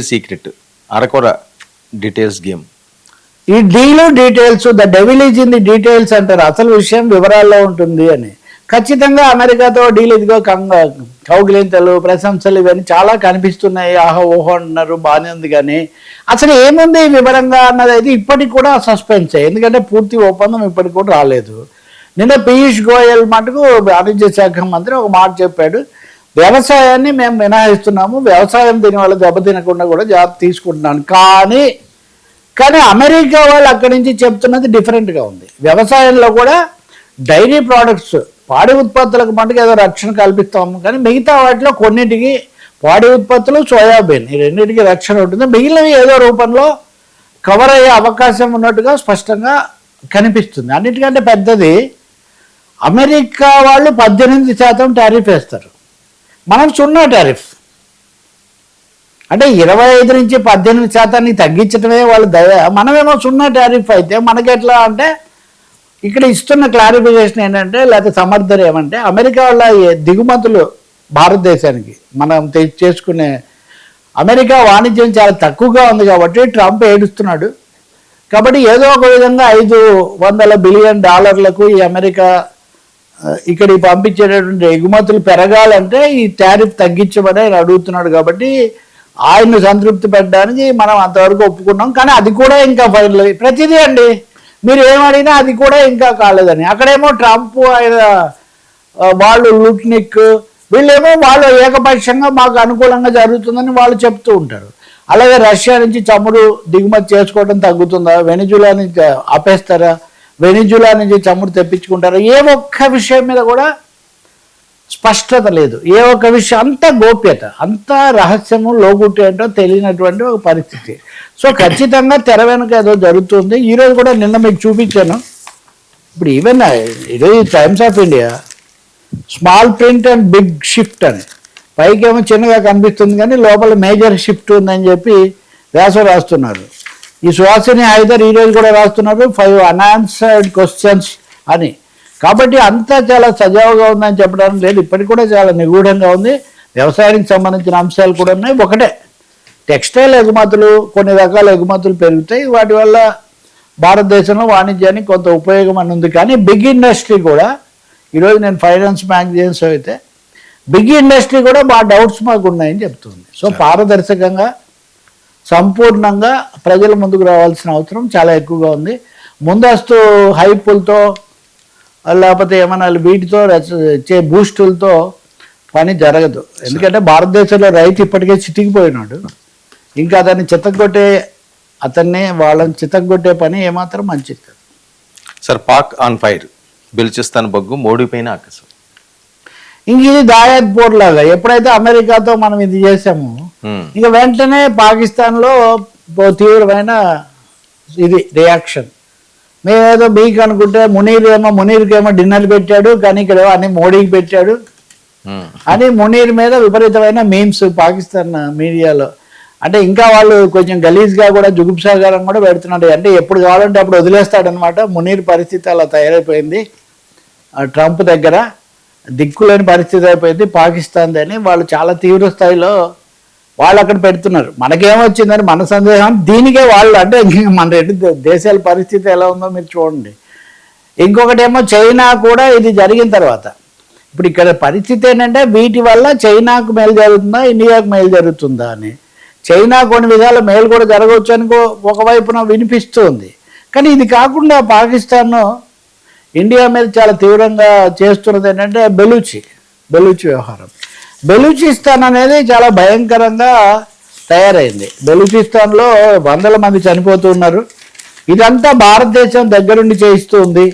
Secret అరకొర details game ఈ డీలో details the devil is in the details అంటారు. అసలు విషయం వివరాల్లో ఉంటుంది అని. ఖచ్చితంగా అమెరికాతో డీల్ ఇదిగో కంగ కౌగిలింతలు ప్రశంసలు ఇవన్నీ చాలా కనిపిస్తున్నాయి. ఆహో ఓహో అంటున్నారు బాగానే ఉంది కానీ. అసలు ఏముంది వివరంగా అన్నది అయితే ఇప్పటికి కూడా సస్పెన్స్ ఎందుకంటే పూర్తి ఒప్పందం ఇప్పటికి కూడా రాలేదు. నిన్న పీయూష్ గోయల్ మటుకు వాణిజ్య శాఖ మంత్రి ఒక మాట చెప్పాడు. వ్యవసాయాన్ని మేము మినహాయిస్తున్నాము వ్యవసాయం దీనివల్ల దెబ్బతినకుండా కూడా జాబ్ తీసుకుంటున్నాను. కానీ కానీ అమెరికా వాళ్ళు అక్కడి నుంచి చెప్తున్నది డిఫరెంట్గా ఉంది. వ్యవసాయంలో కూడా డైరీ ప్రోడక్ట్స్ పాడి ఉత్పత్తులకు మటుకు ఏదో రక్షణ కల్పిస్తాము. కానీ మిగతా వాటిలో కొన్నిటికి పాడి ఉత్పత్తులు సోయాబీన్ ఈ రెండింటికి రక్షణ ఉంటుంది. మిగిలినవి ఏదో రూపంలో కవర్ అయ్యే అవకాశం ఉన్నట్టుగా స్పష్టంగా కనిపిస్తుంది. అన్నిటికంటే పెద్దది అమెరికా వాళ్ళు పద్దెనిమిది శాతం టారిఫ్ వేస్తారు. మనం సున్నా టారిఫ్. అంటే ఇరవై ఐదు నుంచి పద్దెనిమిది శాతాన్ని తగ్గించడమే వాళ్ళు దయ. మనమేమో సున్నా టారిఫ్ అయితే మనకి ఎట్లా అంటే ఇక్కడ ఇస్తున్న క్లారిఫికేషన్ ఏంటంటే లేకపోతే సమర్థన ఏమంటే అమెరికా వాళ్ళ దిగుమతులు భారతదేశానికి మనం తె- చేసుకునే అమెరికా వాణిజ్యం చాలా తక్కువగా ఉంది కాబట్టి ట్రంప్ ఏడుస్తున్నాడు. కాబట్టి ఏదో ఒక విధంగా ఐదు వందల బిలియన్ డాలర్లకు ఈ అమెరికా ఇక్కడికి పంపించేటటువంటి ఎగుమతులు పెరగాలంటే ఈ టారిఫ్ తగ్గించమని ఆయన అడుగుతున్నాడు కాబట్టి ఆయన్ను సంతృప్తి పెట్టడానికి మనం అంతవరకు ఒప్పుకున్నాం. కానీ అది కూడా ఇంకా ఫైనల్ ప్రతిదీ అండి. మీరు ఏమడిగినా అది కూడా ఇంకా కాలేదని. అక్కడేమో ట్రంప్ ఆయన వాళ్ళు లుట్నిక్ వీళ్ళేమో వాళ్ళు ఏకపక్షంగా మాకు అనుకూలంగా జరుగుతుందని వాళ్ళు చెప్తూ ఉంటారు. అలాగే రష్యా నుంచి చమురు దిగుమతి చేసుకోవడం తగ్గుతుందా? వెనిజులా నుంచి ఆపేస్తారా వెనిజులా నుంచి చమురు తెప్పించుకుంటారు. ఏ ఒక్క విషయం మీద కూడా స్పష్టత లేదు. ఏ ఒక్క విషయం అంత గోప్యత అంత రహస్యము లోగుట్టు ఏంటో తెలియనటువంటి ఒక పరిస్థితి. సో ఖచ్చితంగా తెర వెనుక ఏదో జరుగుతుంది. ఈరోజు కూడా నిన్న మీకు చూపించాను. ఇప్పుడు ఈవెన్ ఈరోజు Times of India small print and big shift అని. పైకేమో చిన్నగా కనిపిస్తుంది కానీ లోపల మేజర్ షిఫ్ట్ ఉందని చెప్పి వ్యాసం రాస్తున్నారు. ఈ సుహాసిని హైదర్ ఈరోజు కూడా రాస్తున్నారు. ఫైవ్ అన్ఆన్సర్డ్ క్వశ్చన్స్ అని. కాబట్టి అంతా చాలా సజావుగా ఉందని చెప్పడానికి లేదు. ఇప్పటికి కూడా చాలా నిగూఢంగా ఉంది. వ్యవసాయానికి సంబంధించిన అంశాలు కూడా ఉన్నాయి. ఒకటే టెక్స్టైల్ ఎగుమతులు కొన్ని రకాల ఎగుమతులు పెరుగుతాయి. వాటి వల్ల భారతదేశంలో వాణిజ్యానికి కొంత ఉపయోగం అని ఉంది. కానీ బిగ్ ఇండస్ట్రీ కూడా ఈరోజు నేను ఫైనాన్స్ మ్యాగజైన్స్ అయితే బిగ్ ఇండస్ట్రీ కూడా మా డౌట్స్ మాకు ఉన్నాయని చెప్తుంది. సో పారదర్శకంగా సంపూర్ణంగా ప్రజల ముందుకు రావాల్సిన అవసరం చాలా ఎక్కువగా ఉంది. ముందస్తు హైపులతో లేకపోతే ఏమన్నా వీటితో చే బూస్టులతో పని జరగదు. ఎందుకంటే భారతదేశంలో రైతు ఇప్పటికే చితికిపోయినాడు. ఇంకా అతన్ని చితగొట్టే అతన్ని వాళ్ళని చితగొట్టే పని ఏమాత్రం మంచిది కాదు. Sir Pak on fire Baluchistan బొగ్గు మోడీ పైన ఆకాశం. ఇంక ఇది దాయాద్ లాగా ఎప్పుడైతే అమెరికాతో మనం ఇది చేసామో. ఇక వెంటనే పాకిస్తాన్లో ఓ తీవ్రమైన ఇది రియాక్షన్ మేమేదో బీక్ అనుకుంటే మునీర్ ఏమో మునీర్కి ఏమో డిన్నర్ పెట్టాడు కానీ ఇక్కడ అన్ని మోడీకి పెట్టాడు. అని మునీర్ మీద విపరీతమైన మీమ్స్ పాకిస్తాన్ మీడియాలో. అంటే ఇంకా వాళ్ళు కొంచెం గలీజ్గా కూడా జుగుప్సాగారం కూడా పెడుతున్నాడు అంటే ఎప్పుడు కావాలంటే అప్పుడు వదిలేస్తాడనమాట మునీర్ పరిస్థితి అలా తయారైపోయింది. ట్రంప్ దగ్గర. దిక్కులేని పరిస్థితి అయిపోయింది. పాకిస్తాన్ అని వాళ్ళు చాలా తీవ్ర స్థాయిలో వాళ్ళు అక్కడ పెడుతున్నారు. మనకేమొచ్చిందని మన సందేహం. దీనికే వాళ్ళు అంటే మన రెండు దేశాల పరిస్థితి ఎలా ఉందో మీరు చూడండి. ఇంకొకటి ఏమో చైనా కూడా ఇది జరిగిన తర్వాత. ఇప్పుడు ఇక్కడ పరిస్థితి ఏంటంటే వీటి వల్ల చైనాకు మేలు జరుగుతుందా ఇండియాకు మేలు జరుగుతుందా అని. చైనా కొన్ని విధాల మేలు కూడా జరగవచ్చు అని ఒకవైపున వినిపిస్తుంది. కానీ ఇది కాకుండా పాకిస్తాన్ ఇండియా మీద చాలా తీవ్రంగా చేస్తున్నది ఏంటంటే బెలూచి బెలూచి వ్యవహారం. బెలూచిస్తాన్ అనేది చాలా భయంకరంగా తయారైంది. బెలూచిస్తాన్లో వందల మంది చనిపోతున్నారు ఇదంతా భారతదేశం దగ్గరుండి చేయిస్తుంది.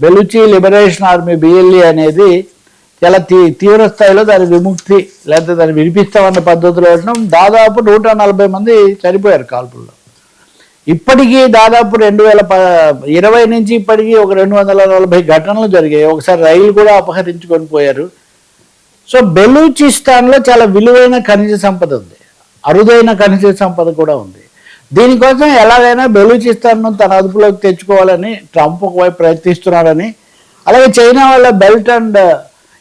బెలూచి లిబరేషన్ ఆర్మీ బిఎల్ఈ అనేది చాలా తీ తీవ్ర స్థాయిలో దాని విముక్తి లేకపోతే దాన్ని వినిపిస్తామన్న పద్ధతిలో ఉండడం దాదాపు నూట నలభై మంది చనిపోయారు కాల్పుల్లో. ఇప్పటికీ దాదాపు రెండు వేల ప ఇరవై నుంచి ఇప్పటికీ ఒక రెండు వందల నలభై ఘటనలు జరిగాయి. ఒకసారి రైలు కూడా అపహరించుకొని పోయారు. సో బెలూచిస్తాన్లో చాలా విలువైన ఖనిజ సంపద ఉంది. అరుదైన ఖనిజ సంపద కూడా ఉంది. దీనికోసం ఎలాగైనా బెలూచిస్తాన్ను తన అదుపులోకి తెచ్చుకోవాలని ట్రంప్ ఒకవైపు ప్రయత్నిస్తున్నారని అలాగే చైనా వాళ్ళ బెల్ట్ అండ్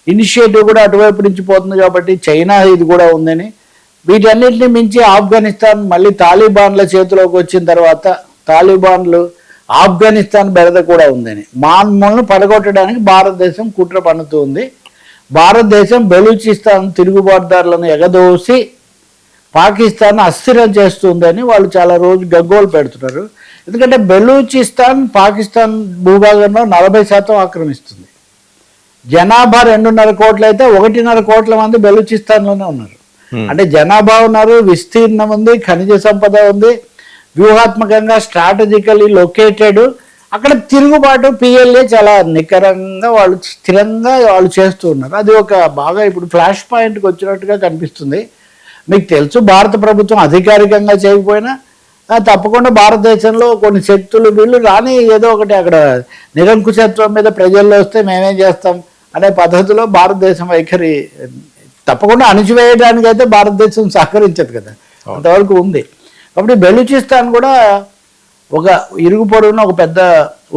ఇనిషియేటివ్ కూడా అటువైపు నుంచి పోతుంది కాబట్టి చైనా ఇది కూడా ఉందని వీటన్నిటిని మించి ఆఫ్ఘనిస్తాన్ మళ్ళీ తాలిబాన్ల చేతిలోకి వచ్చిన తర్వాత తాలిబాన్లు ఆఫ్ఘనిస్తాన్ బెరద కూడా ఉందని. మాన్మూలను పడగొట్టడానికి భారతదేశం కుట్ర పన్నుతుంది భారతదేశం బెలూచిస్తాన్ తిరుగుబాటుదారులను ఎగదోసి పాకిస్తాన్ అస్థిరం చేస్తుందని వాళ్ళు చాలా రోజు గగ్గోలు పెడుతున్నారు. ఎందుకంటే బెలూచిస్తాన్ పాకిస్తాన్ భూభాగంలో నలభై శాతం ఆక్రమిస్తుంది. జనాభా రెండున్నర కోట్లు అయితే ఒకటిన్నర కోట్ల మంది బెలూచిస్తాన్లోనే ఉన్నారు. Hmm. అంటే జనాభా ఉన్నారు విస్తీర్ణం ఉంది ఖనిజ సంపద ఉంది వ్యూహాత్మకంగా స్ట్రాటజికలీ లొకేటెడ్ అక్కడ తిరుగుబాటు పిఎల్ఏ చాలా నికరంగా వాళ్ళు స్థిరంగా వాళ్ళు చేస్తూ ఉన్నారు. అది ఒక బాగా ఇప్పుడు ఫ్లాష్ పాయింట్కి వచ్చినట్టుగా కనిపిస్తుంది. మీకు తెలుసు భారత ప్రభుత్వం అధికారికంగా చేయకపోయినా తప్పకుండా భారతదేశంలో కొన్ని శక్తులు వీళ్ళు రాని ఏదో ఒకటి అక్కడ నిరంకుశత్వం మీద ప్రజల్లో వస్తే మేమేం చేస్తాం అనే పద్ధతిలో భారతదేశం వైఖరి తప్పకుండా అణిచివేయడానికి అయితే భారతదేశం సహకరించదు కదా. అంతవరకు ఉంది. కాబట్టి బెలూచిస్తాన్ కూడా ఒక ఇరుగు పొరుగున ఒక పెద్ద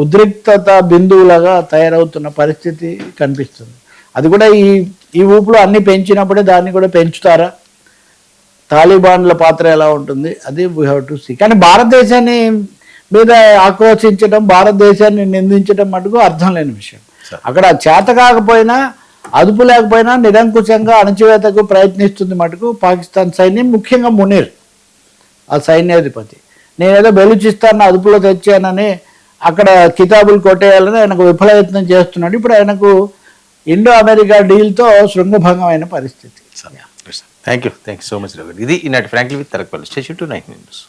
ఉద్రిక్తత బిందువులాగా తయారవుతున్న పరిస్థితి కనిపిస్తుంది. అది కూడా ఈ ఈ ఊపులో అన్ని పెంచినప్పుడే దాన్ని కూడా పెంచుతారా? తాలిబాన్ల పాత్ర ఎలా ఉంటుంది? అది వీ హ్యావ్ టు సీ కానీ భారతదేశాన్ని మీద ఆక్రోశించడం భారతదేశాన్ని నిందించడం మటుకు అర్థం లేని విషయం. అక్కడ చేత కాకపోయినా అదుపు లేకపోయినా నిరంకుశంగా అణచివేతకు ప్రయత్నిస్తుంది మటుకు పాకిస్తాన్ సైన్యం ముఖ్యంగా మునీర్ ఆ సైన్యాధిపతి. నేనేదో బెలూచిస్తాన్ అదుపులో తెచ్చానని అక్కడ కితాబులు కొట్టేయాలని ఆయనకు విఫలయత్నం చేస్తున్నాడు. ఇప్పుడు ఆయనకు ఇండో అమెరికా డీల్తో శృంగభంగమైన పరిస్థితి. Thank you thank you so much ఇది ఈనాటి frankly with Tarak station to nine news